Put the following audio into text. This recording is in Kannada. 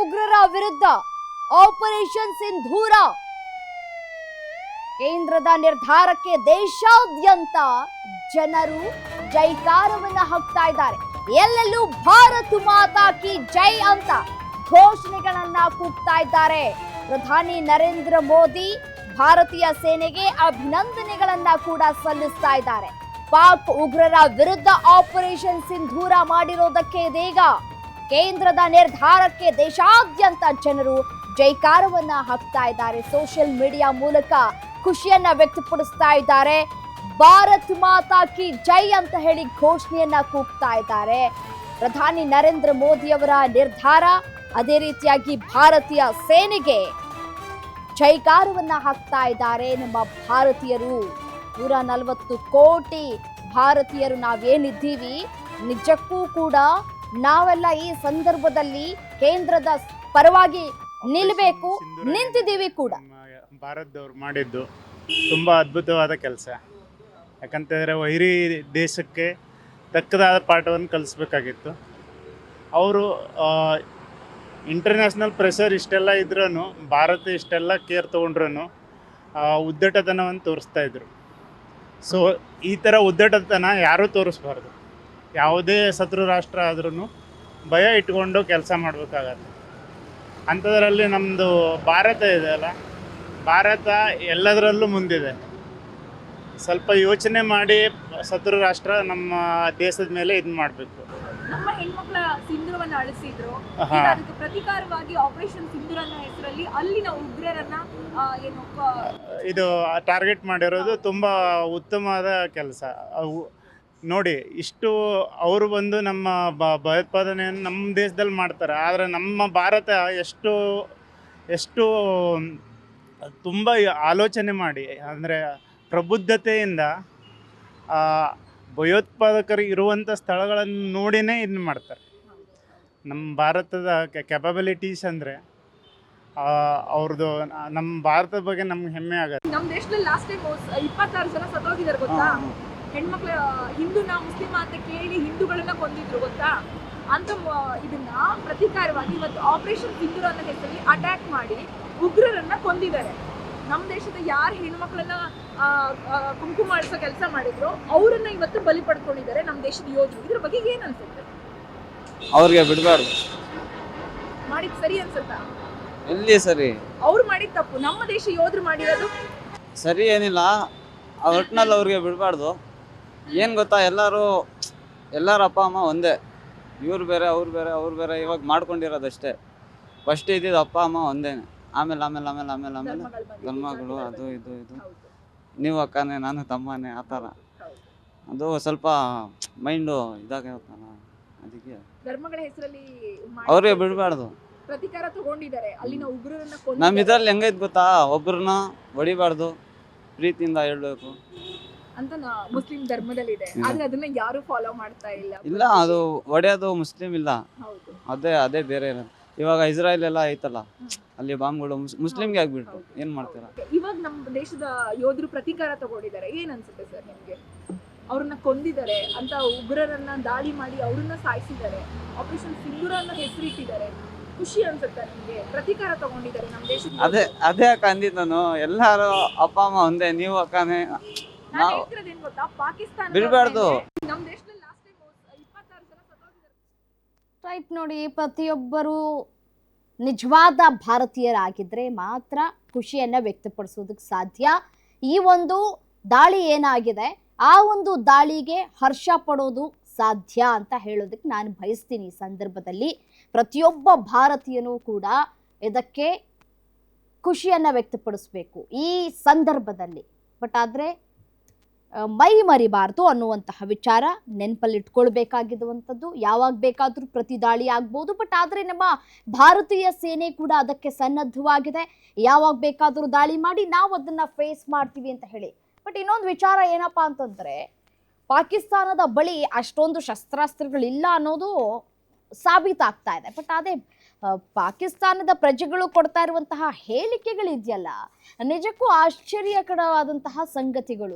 ಉಗ್ರರ ವಿರುದ್ಧ ಆಪರೇಷನ್ ಸಿಂಧೂರ ಕೇಂದ್ರದ ನಿರ್ಧಾರಕ್ಕೆ ದೇಶಾದ್ಯಂತ ಜನರು ಜೈಕಾರವನ್ನ ಹಾಕ್ತಾ ಇದ್ದಾರೆ. ಎಲ್ಲೆಲ್ಲೂ ಭಾರತ ಮಾತಾ ಕಿ ಜೈ ಅಂತ ಘೋಷಣೆಗಳನ್ನ ಕೂಗ್ತಾ ಇದ್ದಾರೆ. ಪ್ರಧಾನಿ ನರೇಂದ್ರ ಮೋದಿ ಭಾರತೀಯ ಸೇನೆಗೆ ಅಭಿನಂದನೆಗಳನ್ನ ಕೂಡ ಸಲ್ಲಿಸ್ತಾ ಇದ್ದಾರೆ. ಪಾಕ್ ಉಗ್ರರ ವಿರುದ್ಧ ಆಪರೇಷನ್ ಸಿಂಧೂರ ಮಾಡಿರೋದಕ್ಕೆ ಇದೀಗ ಕೇಂದ್ರದ ನಿರ್ಧಾರಕ್ಕೆ ದೇಶಾದ್ಯಂತ ಜನರು ಜೈಕಾರವನ್ನ ಹಾಕ್ತಾ ಇದ್ದಾರೆ. ಸೋಷಿಯಲ್ ಮೀಡಿಯಾ ಮೂಲಕ ಖುಷಿಯನ್ನ ವ್ಯಕ್ತಪಡಿಸ್ತಾ ಇದ್ದಾರೆ. ಭಾರತ್ ಮಾತಾ ಕಿ ಜೈ ಅಂತ ಹೇಳಿ ಘೋಷಣೆಯನ್ನ ಕೂಗ್ತಾ ಇದ್ದಾರೆ. ಪ್ರಧಾನಿ ನರೇಂದ್ರ ಮೋದಿ ಅವರ ನಿರ್ಧಾರ ಅದೇ ರೀತಿಯಾಗಿ ಭಾರತೀಯ ಸೇನೆಗೆ ಜೈಕಾರವನ್ನ ಹಾಕ್ತಾ ಇದ್ದಾರೆ ನಮ್ಮ ಭಾರತೀಯರು. ನೂರ ನಲವತ್ತು ಕೋಟಿ ಭಾರತೀಯರು ನಾವೇನಿದ್ದೀವಿ, ನಿಜಕ್ಕೂ ಕೂಡ ನಾವೆಲ್ಲ ಈ ಸಂದರ್ಭದಲ್ಲಿ ಕೇಂದ್ರದ ಪರವಾಗಿ ನಿಲ್ಬೇಕು ನಿಂತಿದ್ದೀವಿ ಕೂಡ. ಭಾರತದವ್ರು ಮಾಡಿದ್ದು ತುಂಬ ಅದ್ಭುತವಾದ ಕೆಲಸ. ಯಾಕಂತಂದರೆ ವೈರಿ ದೇಶಕ್ಕೆ ತಕ್ಕದಾದ ಪಾಠವನ್ನು ಕಲಿಸ್ಬೇಕಾಗಿತ್ತು. ಅವರು ಇಂಟರ್ನ್ಯಾಷನಲ್ ಪ್ರೆಷರ್ ಇಷ್ಟೆಲ್ಲ ಇದ್ರೂ ಭಾರತ ಇಷ್ಟೆಲ್ಲ ಕೇರ್ ತೊಗೊಂಡ್ರೂ ಉದ್ದಟತನವನ್ನು ತೋರಿಸ್ತಾ ಇದ್ರು. ಸೊ ಈ ಥರ ಉದ್ದಟತನ ಯಾರೂ ತೋರಿಸ್ಬಾರ್ದು. ಯಾವುದೇ ಶತ್ರು ರಾಷ್ಟ್ರ ಆದ್ರೂ ಭಯ ಇಟ್ಕೊಂಡು ಕೆಲಸ ಮಾಡಬೇಕಾಗತ್ತೆ. ಅಂಥದ್ರಲ್ಲಿ ನಮ್ಮದು ಭಾರತ ಇದೆ ಅಲ್ಲ? ಭಾರತ ಎಲ್ಲದರಲ್ಲೂ ಮುಂದಿದೆ. ಸ್ವಲ್ಪ ಯೋಚನೆ ಮಾಡಿ ಶತ್ರು ರಾಷ್ಟ್ರ ನಮ್ಮ ದೇಶದ ಮೇಲೆ ಇದು ಮಾಡಬೇಕು. ನಮ್ಮ ಹೆಣ್ಮಕ್ಳ ಸಿಂಧೂರವನ್ನ ಅಳಿಸಿದ್ರು. ಈಗ ಅದಕ್ಕೆ ಪ್ರತೀಕಾರವಾಗಿ ಆಪರೇಷನ್ ಸಿಂಧೂರ ಹೆಸರಲ್ಲಿ ಅಲ್ಲಿನ ಉಗ್ರರನ್ನ ಆ, ಏನು ಇದು ಟಾರ್ಗೆಟ್ ಮಾಡಿರೋದು ತುಂಬಾ ಉತ್ತಮವಾದ ಕೆಲಸ. ನೋಡಿ ಇಷ್ಟು ಅವರು ಬಂದು ನಮ್ಮ ಬ ಭಯೋತ್ಪಾದನೆಯನ್ನು ನಮ್ಮ ದೇಶದಲ್ಲಿ ಮಾಡ್ತಾರೆ. ಆದರೆ ನಮ್ಮ ಭಾರತ ಎಷ್ಟು ಎಷ್ಟು ತುಂಬ ಆಲೋಚನೆ ಮಾಡಿ ಅಂದರೆ ಪ್ರಬುದ್ಧತೆಯಿಂದ ಭಯೋತ್ಪಾದಕರು ಇರುವಂಥ ಸ್ಥಳಗಳನ್ನು ನೋಡಿನೇ ಇದನ್ನ ಮಾಡ್ತಾರೆ. ನಮ್ಮ ಭಾರತದ ಕೆಪಬಿಲಿಟೀಸ್ ಅಂದರೆ ಅವ್ರದ್ದು ನಮ್ಮ ಭಾರತದ ಬಗ್ಗೆ ನಮ್ಗೆ ಹೆಮ್ಮೆ ಆಗುತ್ತೆ. ನಮ್ಮ ದೇಶದಲ್ಲಿ ಲಾಸ್ಟ್ ಟೈಮ್ ಇಪ್ಪತ್ತಾರು ಜನ ಸತ್ತೋಗಿದ್ದಾರೆ ಗೊತ್ತಾ? ಹೆಣ್ಮಕ್ಳ ಹಿಂದೂನ ಮುಸ್ಲಿಮ ಅಂತ ಕೇಳಿ ಹಿಂದೂಗಳನ್ನ ಕೊಂದಿದ್ರು ಗೊತ್ತಾ? ಅಂತ ಇದನ್ನ ಪ್ರತೀಕಾರವಾಗಿ ಇವತ್ತು ಆಪರೇಷನ್ ಸಿಂಧೂರ ಅನ್ನೋ ಹೆಸರಲ್ಲಿ ಅಟ್ಯಾಕ್ ಮಾಡಿ ಉಗ್ರರನ್ನ ಕೊಂದಿದ್ದಾರೆ. ನಮ್ಮ ದೇಶದ ಯಾರು ಹೆಣ್ಮಕ್ಳನ್ನ ಕುಂಕುಮ ಅಳಿಸೋ ಕೆಲಸ ಮಾಡಿದ್ರು ಅವರನ್ನ ಇವತ್ತು ಬಲಿ ಪಡ್ಕೊಂಡಿದ್ದಾರೆ ನಮ್ಮ ದೇಶದ ಯೋಧರು. ಇದ್ರ ಬಗ್ಗೆ ಏನ್ ಅನ್ಸುತ್ತೆ? ಅವ್ರಿಗೆ ಬಿಡಬಾರ್ದು. ಮಾಡಿದ್ ಸರಿ ಅನ್ಸುತ್ತಾ? ಎಲ್ಲಿ ಸರಿ? ಅವ್ರು ಮಾಡಿದ ತಪ್ಪು. ನಮ್ಮ ದೇಶ ಯೋಧರು ಮಾಡಿರೋದು? ಸರಿ ಏನಿಲ್ಲ. ಆ ಒಟ್ಟಿನಲ್ಲಿ ಅವ್ರಿಗೆ ಬಿಡಬಾರ್ದು. ಏನು ಗೊತ್ತಾ ಎಲ್ಲರೂ ಎಲ್ಲರ ಅಪ್ಪ ಅಮ್ಮ ಒಂದೇ. ಇವ್ರು ಬೇರೆ ಅವ್ರು ಬೇರೆ ಅವ್ರು ಬೇರೆ ಇವಾಗ ಮಾಡ್ಕೊಂಡಿರೋದಷ್ಟೇ. ಫಸ್ಟ್ ಇದ್ದಿದ್ದು ಅಪ್ಪ ಅಮ್ಮ ಒಂದೇನೆ. ಆಮೇಲೆ ಆಮೇಲೆ ಆಮೇಲೆ ಆಮೇಲೆ ಆಮೇಲೆ ಧರ್ಮಗಳು ಬಂದಿದ್ದು, ಅದು ಇದು ಇದು. ನೀವು ಅಕ್ಕನೇ ನಾನು ತಮ್ಮನೇ ಆ ಥರ. ಅದು ಸ್ವಲ್ಪ ಮೈಂಡು ಇದಾಗಿರುತ್ತಲ್ಲ ಅದಕ್ಕೆ. ಧರ್ಮಗಳ ಹೆಸರಲ್ಲಿ ಅವ್ರಿಗೆ ಬಿಡಬಾರ್ದು. ಪ್ರತೀಕಾರ ತಗೊಂಡಿದ್ದಾರೆ. ಅಲ್ಲಿನ ಉಗ್ರರನ್ನ ನಮ್ಮ ಇದರಲ್ಲಿ ಇದ್ರಲ್ಲಿ ಹೆಂಗೈತೆ ಗೊತ್ತಾ? ಒಬ್ರನ್ನ ಹೊಡಿಬಾರ್ದು. ಪ್ರೀತಿಯಿಂದ ಹೇಳ್ಬೇಕು. ಅಂತ ಮುಸ್ಲಿಂ ಧರ್ಮದಲ್ಲಿ ಇದೆ ಆದ್ರೆ ಅದನ್ನ ಯಾರು ಫಾಲೋ ಮಾಡ್ತಾ ಇಲ್ಲ. ಇಲ್ಲ ಅದು ಒಡೆಯೋದು ಮುಸ್ಲಿಂ ಇಲ್ಲ. ಅದೇ ಅದೇ ಬೇರೆ ಇವಾಗ ಇಸ್ರಾಯಲ್ ಎಲ್ಲ ಐತಲ್ಲ ಅಲ್ಲಿ ಬಾಂಬ್ಗಳು ಮುಸ್ಲಿಂಗೆ ಆಗ್ಬಿಟ್ಟು. ಏನ್ ಮಾಡ್ತೀರಾ? ಇವಾಗ ನಮ್ಮ ದೇಶದ ಯೋಧರು ಪ್ರತೀಕಾರ ತಗೊಂಡಿದ್ದಾರೆ. ಏನ್ ಅನ್ಸುತ್ತೆ ಸರ್ ನಿಮ್ಗೆ? ಅವ್ರನ್ನ ಕೊಂದಿದ್ದಾರೆ ಅಂತ ಉಗ್ರರನ್ನ ದಾಳಿ ಮಾಡಿ ಅವ್ರನ್ನ ಸಾಯಿಸಿದ್ದಾರೆ ಆಪರೇಷನ್ ಸಿಂಧೂರ ಅನ್ನೋ ಹೆಸರಿಟ್ಟಿದ್ದಾರೆ. ಖುಷಿ ಅನ್ಸುತ್ತೆ ನಿಮ್ಗೆ? ಪ್ರತೀಕಾರ ತಗೊಂಡಿದ್ದಾರೆ ನಮ್ಮ ದೇಶದ ಅದೇ ಅದೇ ಅಕ್ಕ ಅಂದಿದ್ದು ನಾನು. ಎಲ್ಲಾರು ಅಪ್ಪ ಅಮ್ಮ ಒಂದೇ ನೀವು ಅಕ್ಕನೇ. ನಾವು ಬಿಡಬಾರ್ದು. ರೈಟ್ ನೋಡಿ ಪ್ರತಿಯೊಬ್ಬರು ನಿಜವಾದ ಭಾರತೀಯರಾಗಿದ್ದರೆ ಮಾತ್ರ ಖುಷಿಯನ್ನು ವ್ಯಕ್ತಪಡಿಸೋದಕ್ಕೆ ಸಾಧ್ಯ. ಈ ಒಂದು ದಾಳಿ ಏನಾಗಿದೆ? ಆ ಒಂದು ದಾಳಿಗೆ ಹರ್ಷ ಪಡೋದು ಸಾಧ್ಯ ಅಂತ ಹೇಳೋದಕ್ಕೆ ನಾನು ಬಯಸ್ತೀನಿ ಈ ಸಂದರ್ಭದಲ್ಲಿ. ಪ್ರತಿಯೊಬ್ಬ ಭಾರತೀಯನೂ ಕೂಡ ಇದಕ್ಕೆ ಖುಷಿಯನ್ನು ವ್ಯಕ್ತಪಡಿಸ್ಬೇಕು ಈ ಸಂದರ್ಭದಲ್ಲಿ. ಬಟ್ ಆದರೆ ಮೈ ಮರಿಬಾರ್ದು ಅನ್ನುವಂತಹ ವಿಚಾರ ನೆನಪಲ್ಲಿ ಇಟ್ಕೊಳ್ಬೇಕಾಗಿರುವಂಥದ್ದು ಯಾವಾಗ ಬೇಕಾದರೂ ಪ್ರತಿ ದಾಳಿ ಆಗ್ಬೋದು ಬಟ್ ಆದರೆ ನಮ್ಮ ಭಾರತೀಯ ಸೇನೆ ಕೂಡ ಅದಕ್ಕೆ ಸನ್ನದ್ಧವಾಗಿದೆ. ಯಾವಾಗ ಬೇಕಾದರೂ ದಾಳಿ ಮಾಡಿ ನಾವು ಅದನ್ನು ಫೇಸ್ ಮಾಡ್ತೀವಿ ಅಂತ ಹೇಳಿ. ಬಟ್ ಇನ್ನೊಂದು ವಿಚಾರ ಏನಪ್ಪ ಅಂತಂದರೆ, ಪಾಕಿಸ್ತಾನದ ಬಳಿ ಅಷ್ಟೊಂದು ಶಸ್ತ್ರಾಸ್ತ್ರಗಳಿಲ್ಲ ಅನ್ನೋದು ಸಾಬೀತಾಗ್ತಾ ಇದೆ. ಬಟ್ ಅದೇ ಪಾಕಿಸ್ತಾನದ ಪ್ರಜೆಗಳು ಕೊಡ್ತಾ ಇರುವಂತಹ ಹೇಳಿಕೆಗಳಿದೆಯಲ್ಲ, ನಿಜಕ್ಕೂ ಆಶ್ಚರ್ಯಕರವಾದಂತಹ ಸಂಗತಿಗಳು.